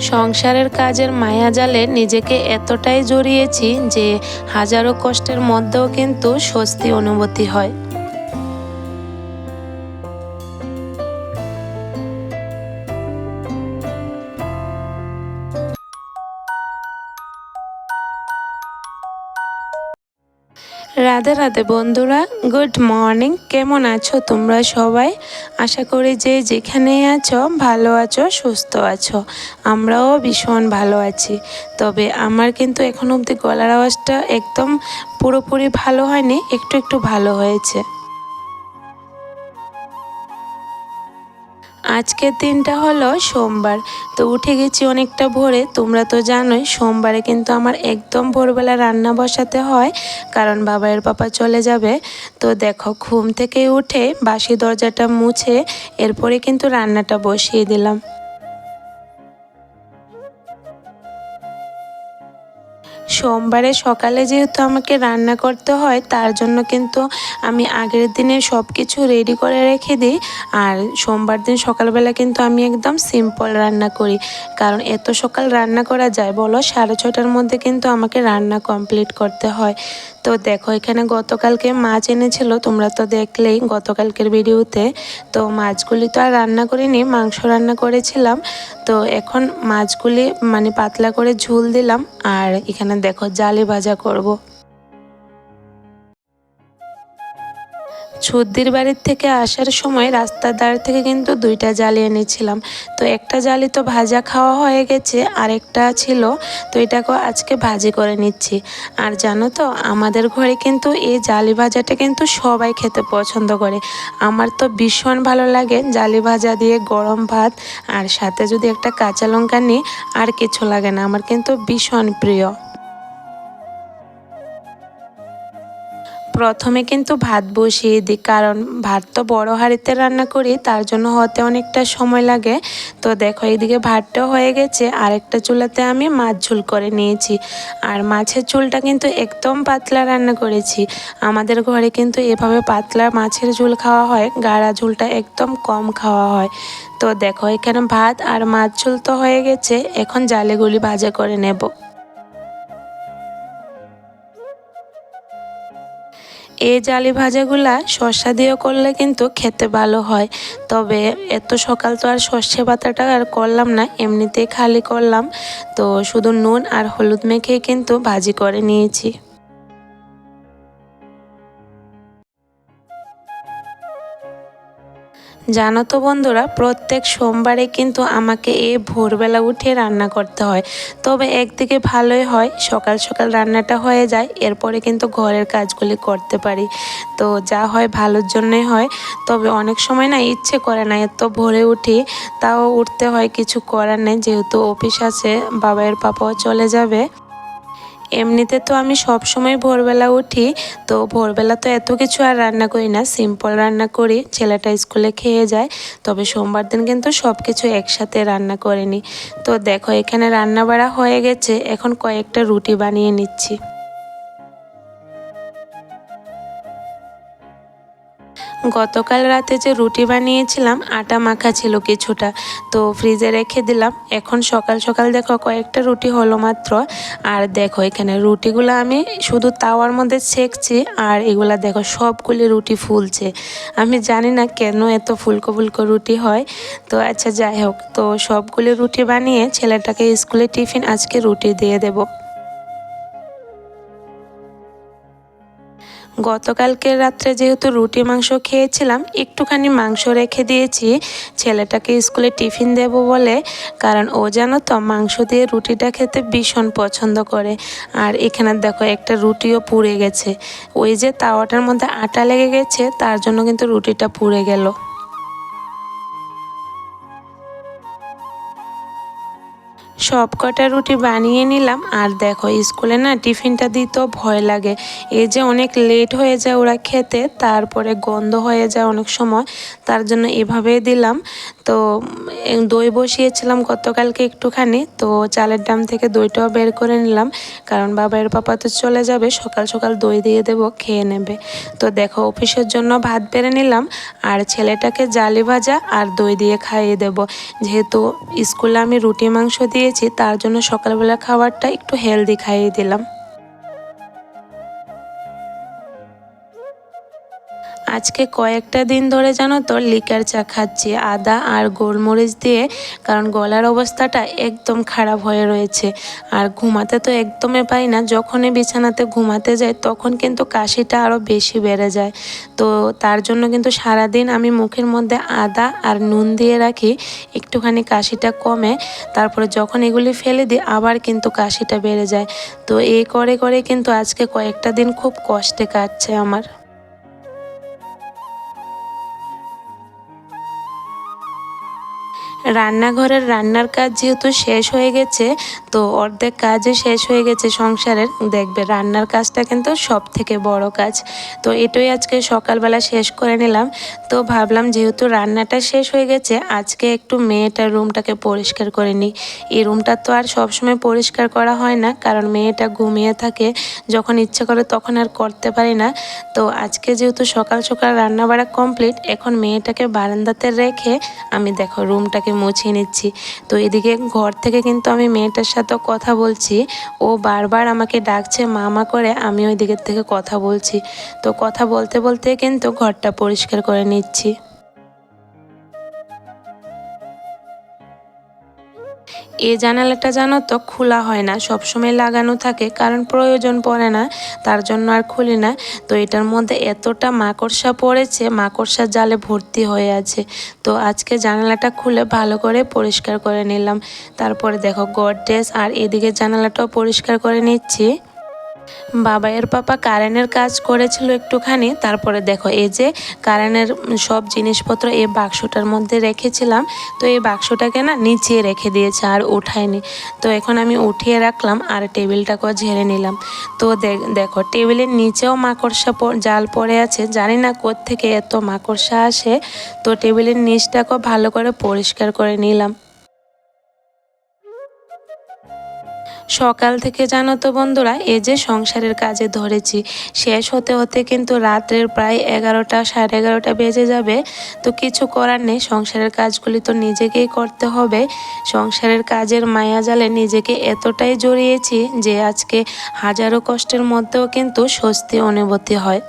সংসারের কাজের মায়াজালে নিজেকে এতটাই জড়িয়েছি যে হাজারো কষ্টের মধ্যেও কিন্তু স্বস্তি অনুভূতি হয়। রাধে রাধে বন্ধুরা, গুড মর্নিং। কেমন আছো তোমরা সবাই? আশা করি যে যেখানে আছো, ভালো আছো, সুস্থ আছো। আমরাও ভীষণ ভালো আছি। তবে আমার কিন্তু এখন অবধি গলার আওয়াজটা একদম পুরোপুরি ভালো হয়নি, একটু একটু ভালো হয়েছে। আজকের দিনটা হলো সোমবার। তো উঠে গেছি অনেকটা ভোরে। তোমরা তো জানোই, সোমবারে কিন্তু আমার একদম ভোরবেলা রান্না বসাতে হয়, কারণ বাবাইয়ের পাপা চলে যাবে। তো দেখো, ঘুম থেকে উঠে বাসি দরজাটা মুছে এরপরে কিন্তু রান্নাটা বসিয়ে দিলাম। সোমবারে সকালে যেহেতু আমাকে রান্না করতে হয়, তার জন্য কিন্তু আমি আগের দিনে সব কিছু রেডি করে রেখে দিই। আর সোমবার দিন সকালবেলা কিন্তু আমি একদম সিম্পল রান্না করি। কারণ এত সকাল রান্না করা যায় বলো, সাড়ে ছটার মধ্যে কিন্তু আমাকে রান্না কমপ্লিট করতে হয়। তো দেখো, এখানে গতকালকে মাছ এনেছিল, তোমরা তো দেখলেই গতকালকের ভিডিওতে তো মাছগুলি তো আর রান্না করিনি, মাংস রান্না করেছিলাম। তো এখন মাছগুলি মানে পাতলা করে ঝোল দিলাম আর এখানে দেখো জালে ভাজা করব। ছুদ্দির বাড়ির থেকে আসার সময় রাস্তার ধার থেকে কিন্তু দুইটা জালি এনেছিলাম। তো একটা জালি তো ভাজা খাওয়া হয়ে গেছে, আরেকটা ছিল। তো এটাকে আজকে ভাজি করে নিচ্ছি। আর জানো তো, আমাদের ঘরে কিন্তু এই জালি ভাজাটা কিন্তু সবাই খেতে পছন্দ করে। আমার তো ভীষণ ভালো লাগে জালি ভাজা দিয়ে গরম ভাত, আর সাথে যদি একটা কাঁচা লঙ্কা নিই, আর কিছু লাগে না। আমার কিন্তু ভীষণ প্রিয়। প্রথমে কিন্তু ভাত বসিয়ে দিই, কারণ ভাত তো বড় হাঁড়িতে রান্না করি, তার জন্য হতে অনেকটা সময় লাগে। তো দেখো, এইদিকে ভাতটাও হয়ে গেছে, আরেকটা চুলাতে আমি মাছ ঝোল করে নিয়েছি। আর মাছের ঝোলটা কিন্তু একদম পাতলা রান্না করেছি। আমাদের ঘরে কিন্তু এভাবে পাতলা মাছের ঝোল খাওয়া হয় গাড়া ঝোলটা একদম কম খাওয়া হয়। তো দেখো, এখানে ভাত আর মাছ ঝোল তো হয়ে গেছে, এখন জালেগুলি ভাজা করে নেব। এই জালি ভাজাগুলা শসা দিয়ে করলে কিন্তু খেতে ভালো হয়। তবে এত সকাল তো আর সর্ষে পাতাটা আর করলাম না, এমনিতেই খালি করলাম। তো শুধু নুন আর হলুদ মেখেই কিন্তু ভাজি করে নিয়েছি। জানো তো বন্ধুরা, প্রত্যেক সোমবারে কিন্তু আমাকে এ ভোরবেলা উঠে রান্না করতে হয়। তবে একদিকে ভালোই হয়, সকাল সকাল রান্নাটা হয়ে যায়, এরপরে কিন্তু ঘরের কাজগুলি করতে পারি। তো যা হয় ভালোর জন্যই হয়। তবে অনেক সময় না ইচ্ছে করে না, এত ভোরে উঠি, তাও উঠতে হয়, কিছু করার নেই, যেহেতু অফিস আছে বাবাইয়ের পাপাও চলে যাবে। এমনিতে তো আমি সব সময় ভোরবেলা উঠি, তো ভোরবেলা তো এত কিছু আর রান্না করি না। সিম্পল রান্না করি, ছেলেটা স্কুলে খেয়ে যায়, তবে সোমবার দিন কিন্তু সব কিছু একসাথে রান্না করে নিই তো দেখো, এখানে রান্না বাড়া হয়ে গেছে, এখন কয়েকটা রুটি বানিয়ে নিচ্ছি। গতকাল রাতে যে রুটি বানিয়েছিলাম, আটা মাখা ছিল কিছুটা। তো ফ্রিজে রেখে দিলাম। এখন সকাল সকাল দেখো কয়েকটা রুটি হলো মাত্র। আর দেখো এখানে রুটিগুলো আমি শুধু তাওয়ার মধ্যে ছেঁকছি, আর এগুলা দেখো সবগুলি রুটি ফুলছে। আমি জানি না কেন এত ফুলকো ফুলকো রুটি হয়। তো আচ্ছা যাই হোক, তো সবগুলি রুটি বানিয়ে ছেলেটাকে স্কুলে টিফিন আজকে রুটি দিয়ে দেবো। গতকালকের রাত্রে যেহেতু রুটি মাংস খেয়েছিলাম, একটুখানি মাংস রেখে দিয়েছি। ছেলেটাকে স্কুলে টিফিন দেব বলে, কারণ ও জানো তো মাংস দিয়ে রুটিটা খেতে ভীষণ পছন্দ করে। আর এখানে দেখো, একটা রুটিও পুড়ে গেছে। ওই যে তাওয়াটার মধ্যে আটা লেগে গেছে, তার জন্য কিন্তু রুটিটা পুড়ে গেল। সব কটা রুটি বানিয়ে নিলাম। আর দেখো, স্কুলে না টিফিনটা দিতেও ভয় লাগে। এই যে অনেক লেট হয়ে যায় ওরা খেতে, তারপরে গন্ধ হয়ে যায় অনেক সময়, তার জন্য এভাবেই দিলাম। তো দই বসিয়েছিলাম গতকালকে একটুখানি, তো চালের ডাম থেকে দইটাও বের করে নিলাম। কারণ বাবার পাপা তো চলে যাবে, সকাল সকাল দই দিয়ে দেবো, খেয়ে নেবে। তো দেখো, অফিসের জন্য ভাত বেড়ে নিলাম, আর ছেলেটাকে জালি ভাজা আর দই দিয়ে খাইয়ে দেব। যেহেতু স্কুলে আমি রুটি মাংস দিয়েছি, তার জন্য সকালবেলা খাবারটা একটু হেলদি খাইয়ে দিলাম। আজকে কয়েকটা দিন ধরে জানো তো লিকার চা খাচ্ছি, আদা আর গোলমরিচ দিয়ে, কারণ গলার অবস্থাটা একদম খারাপ হয়ে রয়েছে। আর ঘুমাতে তো একদমই পাই না, যখনই বিছানাতে ঘুমাতে যাই তখন কিন্তু কাশিটা আরও বেশি বেড়ে যায়। তো তার জন্য কিন্তু সারাদিন আমি মুখের মধ্যে আদা আর নুন দিয়ে রাখি, একটুখানি কাশিটা কমে, তারপরে যখন এগুলি ফেলে দিই আবার কিন্তু কাশিটা বেড়ে যায়। তো এই করে করে কিন্তু আজকে কয়েকটা দিন খুব কষ্টে কাটছে আমার। রান্নাঘরের রান্নার কাজ যেহেতু শেষ হয়ে গেছে, তো অর্ধেক কাজই শেষ হয়ে গেছে সংসারের। দেখবে রান্নার কাজটা কিন্তু সব থেকে বড় কাজ। তো এটাই আজকে সকালবেলা শেষ করে নিলাম। তো ভাবলাম যেহেতু রান্নাটা শেষ হয়ে গেছে, আজকে একটু মেয়েটার রুমটাকে পরিষ্কার করে নিই। এই রুমটা তো আর সবসময় পরিষ্কার করা হয় না, কারণ মেয়েটা ঘুমিয়ে থাকে, যখন ইচ্ছে করে তখন আর করতে পারি না। তো আজকে যেহেতু সকাল সকাল রান্না বাড়া কমপ্লিট, এখন মেয়েটাকে বারান্দাতে রেখে আমি দেখো রুমটাকে মুছিয়ে নিচ্ছি। তো এদিকে ঘর থেকে কিন্তু আমি মেয়েটার সাথে কথা বলছি। ও বারবার আমাকে ডাকছে, মামা করে আমি ওই দিকের থেকে কথা বলছি। তো কথা বলতে বলতে কিন্তু ঘরটা পরিষ্কার করে নিচ্ছি। এই জানালাটা জানো তো খোলা হয় না, সবসময় লাগানো থাকে, কারণ প্রয়োজন পড়ে না, তার জন্য আর খুলি না। তো এটার মধ্যে এতটা মাকড়সা পড়েছে মাকড়সা জালে ভর্তি হয়ে আছে। তো আজকে জানালাটা খুলে ভালো করে পরিষ্কার করে নিলাম। তারপরে দেখো গডরেজ, আর এদিকে জানালাটাও পরিষ্কার করে নিচ্ছি। বাবাইয়ের পাপা কারেন্টের কাজ করেছিল একটুখানি, তারপরে দেখো এই যে কারেন্টের সব জিনিসপত্র এই বাক্সটার মধ্যে রেখেছিলাম, তো এই বাক্সটাকে না নিচে রেখে দিয়েছে আর উঠায়নি। তো এখন আমি উঠিয়ে রাখলাম আর টেবিলটাকেও ঝেড়ে নিলাম। তো দেখো টেবিলের নিচেও মাকড়সা জাল পড়ে আছে, জানি না থেকে এত মাকড়সা আসে, তো টেবিলের নিচটাকেও ভালো করে পরিষ্কার করে নিলাম। সকাল থেকে জানো তো বন্ধুরা, এ যে সংসারের কাজে ধরেছি, শেষ হতে হতে কিন্তু রাত্রের প্রায় এগারোটা, সাড়ে এগারোটা বেজে যাবে। তো কিছু করার নেই, সংসারের কাজগুলি তো নিজেকেই করতে হবে। সংসারের কাজের মায়া জালে নিজেকে এতটাই জড়িয়েছি যে আজকে হাজারো কষ্টের মধ্যেও কিন্তু স্বস্তি অনুভূতি হয়।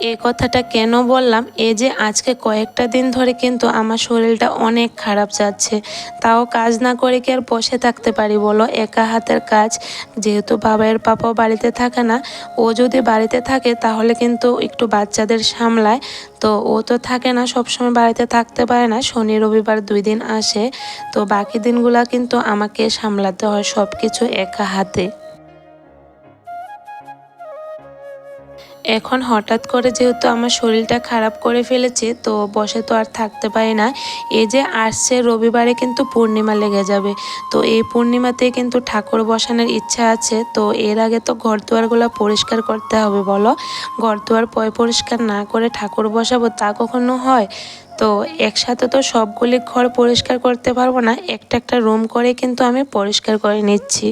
এ কথাটা কেন বললাম? এই যে আজকে কয়েকটা দিন ধরে কিন্তু আমার শরীরটা অনেক খারাপ যাচ্ছে। তাও কাজ না করে কি আর বসে থাকতে পারি বলো? একা হাতের কাজ। যেহেতু বাবার পাপাও বাড়িতে থাকে না, ও যদি বাড়িতে থাকে তাহলে কিন্তু একটু বাচ্চাদের সামলায়। তো ও তো থাকে না, সবসময় বাড়িতে থাকতে পারে না। শনি, রবিবার দুই দিন আসে। তো বাকি দিনগুলা কিন্তু আমাকে সামলাতে হয় সব কিছু একা হাতে। এখন হঠাৎ করে যেহেতু আমার শরীরটা খারাপ করে ফেলেছে, তো বসে তো আর থাকতে পারি না। এই যে আসছে রবিবারে কিন্তু পূর্ণিমা লেগে যাবে। তো এই পূর্ণিমাতে কিন্তু ঠাকুর বসানোর ইচ্ছা আছে, তো এর আগে তো ঘর দুয়ারগুলো পরিষ্কার করতে হবে বলো। ঘর দুয়ার পয় পরিষ্কার না করে ঠাকুর বসাবো তা কখনো হয়? তো একসাথে তো সবগুলি ঘর পরিষ্কার করতে পারব না, একটা একটা রুম করে কিন্তু আমি পরিষ্কার করে নিচ্ছি।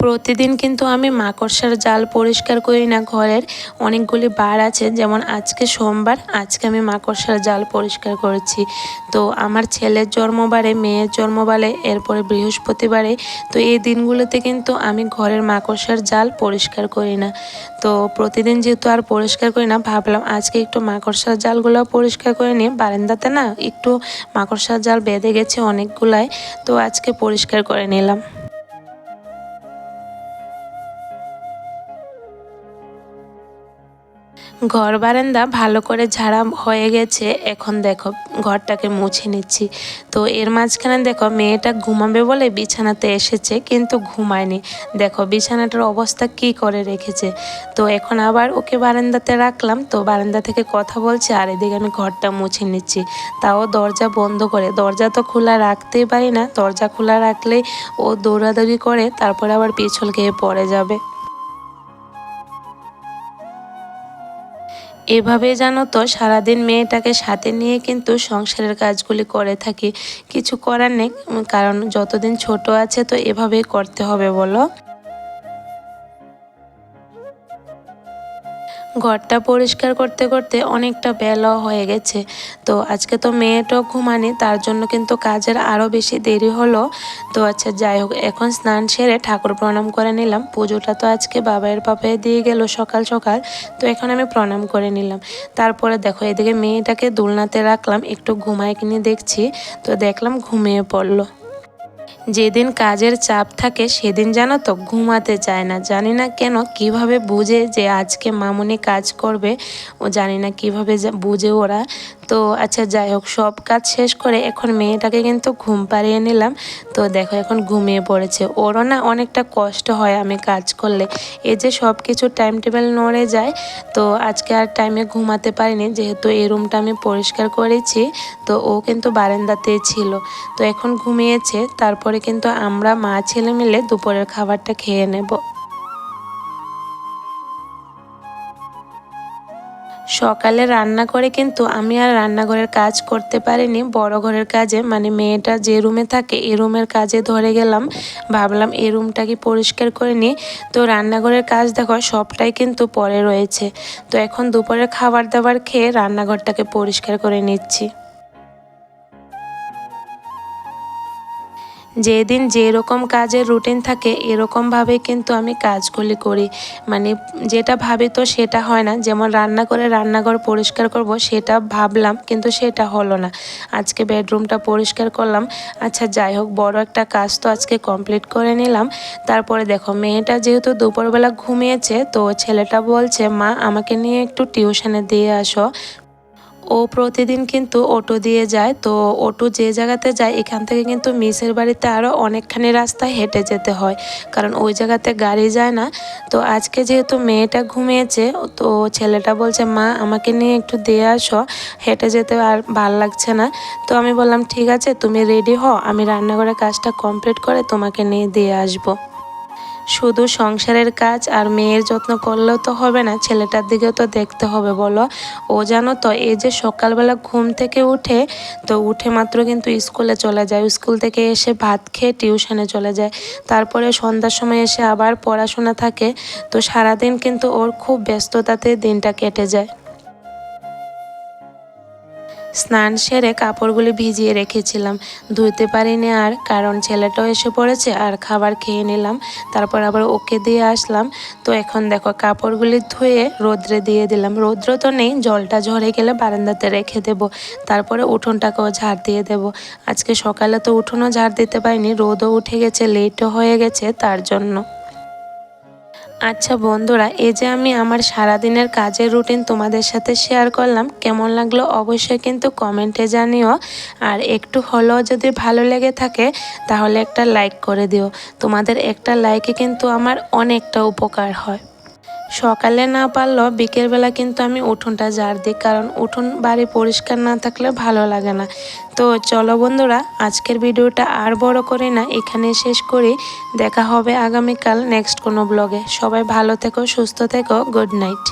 প্রতিদিন কিন্তু আমি মাকড়সার জাল পরিষ্কার করি না, ঘরের অনেকগুলি বার আছে। যেমন আজকে সোমবার, আজকে আমি মাকড়সার জাল পরিষ্কার করেছি। তো আমার ছেলের জন্মবারে, মেয়ের জন্মবারে, এরপরে বৃহস্পতিবারে, তো এই দিনগুলোতে কিন্তু আমি ঘরের মাকড়সার জাল পরিষ্কার করি না। তো প্রতিদিন যেহেতু আর পরিষ্কার করি না, ভাবলাম আজকে একটু মাকড়সার জালগুলো পরিষ্কার করে নিই। বারান্দাতে না একটু মাকড়সার জাল বেঁধে গেছে অনেকগুলাই তো আজকে পরিষ্কার করে নিলাম। ঘর বারান্দা ভালো করে ঝাড়া হয়ে গেছে। এখন দেখো, ঘরটাকে মুছে নিচ্ছি। তো এর মাঝখানে দেখো, মেয়েটা ঘুমাবে বলে বিছানাতে এসেছে, কিন্তু ঘুমায়নি। দেখো, বিছানাটার অবস্থা কি করে রেখেছে। তো এখন আবার ওকে বারান্দাতে রাখলাম। তো বারান্দা থেকে কথা বলছে, আর এদিকে আমি ঘরটা মুছে নিচ্ছি। তাও দরজা বন্ধ করে। দরজা তো খোলা রাখতেই পারি না। দরজা খোলা রাখলেই ও দৌড়াদৌড়ি করে, তারপরে আবার পিছল খেয়ে পড়ে যাবে। এভাবে জানো তো, সারাদিন মেয়েটাকে সাথে নিয়ে কিন্তু সংসারের কাজগুলি করে থাকি। কিছু করার নেই, কারণ যতদিন ছোট আছে তো এভাবেই করতে হবে, বলো। ঘরটা পরিষ্কার করতে করতে অনেকটা বেলা হয়ে গেছে। তো আজকে তো মেয়েটাও ঘুমানি তার জন্য কিন্তু কাজের আরও বেশি দেরি হলো। তো আচ্ছা যাই হোক, এখন স্নান সেরে ঠাকুর প্রণাম করে নিলাম। পুজোটা তো আজকে বাবাইয়ের পাপায় দিয়ে গেল সকাল সকাল, তো এখন আমি প্রণাম করে নিলাম। তারপরে দেখো, এদিকে মেয়েটাকে দোলনাতে রাখলাম, একটু ঘুমায় কিনে দেখছি। তো দেখলাম ঘুমিয়ে পড়ল। যেদিন কাজের চাপ থাকে, সেদিন যেন তো ঘুমাতে চায় না। জানি না কেন কীভাবে বুঝে যে আজকে মামুনি কাজ করবে, ও জানি না কীভাবে বুঝে ওরা তো আচ্ছা যাই হোক, সব কাজ শেষ করে এখন মেয়েটাকে কিন্তু ঘুম পাড়িয়ে নিলাম। তো দেখো, এখন ঘুমিয়ে পড়েছে। ওরও না অনেকটা কষ্ট হয় আমি কাজ করলে। এই যে সব কিছু টাইম টেবিল নড়ে যায়, তো আজকে আর টাইমে ঘুমাতে পারিনি। যেহেতু এই রুমটা আমি পরিষ্কার করেছি, তো ও কিন্তু বারান্দাতেই ছিল। তো এখন ঘুমিয়েছে, তারপরে কিন্তু আমরা মা ছেলে মিলে দুপুরের খাবারটা খেয়ে নেব। সকালে রান্না করে কিন্তু আমি আর রান্নাঘরের কাজ করতে পারিনি। বড় ঘরের কাজে মানে মেয়েটা যে রুমে থাকে, এ রুমের কাজে ধরে গেলাম। ভাবলাম এই রুমটাকে পরিষ্কার করে নিই। তো রান্নাঘরের কাজ দেখো, সবটাই কিন্তু পরে রয়েছে। তো এখন দুপুরের খাবার দাবার খেয়ে রান্নাঘরটাকে পরিষ্কার করে নিচ্ছি। যেদিন যেরকম কাজের রুটিন থাকে, এরকমভাবে কিন্তু আমি কাজগুলি করি। মানে যেটা ভাবি তো সেটা হয় না। যেমন রান্না করে রান্নাঘর পরিষ্কার করব, সেটা ভাবলাম, কিন্তু সেটা হলো না। আজকে বেডরুমটা পরিষ্কার করলাম। আচ্ছা যাই হোক, বড় একটা কাজ তো আজকে কমপ্লিট করে নিলাম। তারপরে দেখো, মেয়েটা যেহেতু দুপুরবেলা ঘুমিয়েছে, তো ছেলেটা বলছে, মা, আমাকে নিয়ে একটু টিউশনে দিয়ে আসো। ও প্রতিদিন কিন্তু অটো দিয়ে যায়। তো অটো যে জায়গাতে যায়, এখান থেকে কিন্তু মিসের বাড়িতে আরও অনেকখানি রাস্তা হেঁটে যেতে হয়। কারণ ওই জায়গাতে গাড়ি যায় না। তো আজকে যেহেতু মেয়েটা ঘুমিয়েছে, তো ছেলেটা বলছে, মা, আমাকে নিয়ে একটু দিয়ে আসো। হেঁটে যেতে আর ভালো লাগছে না। তো আমি বললাম, ঠিক আছে, তুমি রেডি হও। আমি রান্নাঘরের কাজটা কমপ্লিট করে তোমাকে নিয়ে দিয়ে আসব। শুধু সংসারের কাজ আর মেয়ের যত্ন করলেও তো হবে না, ছেলেটার দিকেও তো দেখতে হবে, বলো। ও জানো তো, এই যে সকালবেলা ঘুম থেকে উঠে, তো উঠে মাত্র কিন্তু স্কুলে চলে যায়। স্কুল থেকে এসে ভাত খেয়ে টিউশনে চলে যায়। তারপরে সন্ধ্যার সময় এসে আবার পড়াশোনা থাকে। তো সারাদিন কিন্তু ওর খুব ব্যস্ততাতে দিনটা কেটে যায়। স্নান সেরে কাপড়গুলি ভিজিয়ে রেখেছিলাম। ধুইতে পারিনি আর, কারণ ছেলেটাও এসে পড়েছে আর খাবার খেয়ে নিলাম, তারপর আবার ওকে দিয়ে আসলাম। তো এখন দেখো, কাপড়গুলি ধুয়ে রোদ্রে দিয়ে দিলাম। রৌদ্র তো নেই, জলটা ঝরে গেলে বারান্দাতে রেখে দেব। তারপরে উঠোনটাকেও ঝাড় দিয়ে দেব। আজকে সকালে তো উঠোনও ঝাড় দিতে পারিনি, রোদও উঠে গেছে, লেটও হয়ে গেছে তার জন্য। আচ্ছা বন্ধুরা, এই যে আমি আমার সারাদিনের কাজের রুটিন তোমাদের সাথে শেয়ার করলাম, কেমন লাগল অবশ্যই কিন্তু কমেন্টে জানিও। আর একটু হলেও যদি ভালো লেগে থাকে, তাহলে একটা লাইক করে দিও। তোমাদের একটা লাইকে কিন্তু আমার অনেকটা উপকার হয়। সকালে না পারলেও বিকেলবেলা কিন্তু আমি উঠোনটা ঝাড় দিই, কারণ উঠোন বাড়ি পরিষ্কার না থাকলে ভালো লাগে না। তো চলো বন্ধুরা, আজকের ভিডিওটা আর বড় করে না এখানে শেষ করি। দেখা হবে আগামীকাল নেক্সট কোনো ব্লগে সবাই ভালো থেকো, সুস্থ থেকো গুড নাইট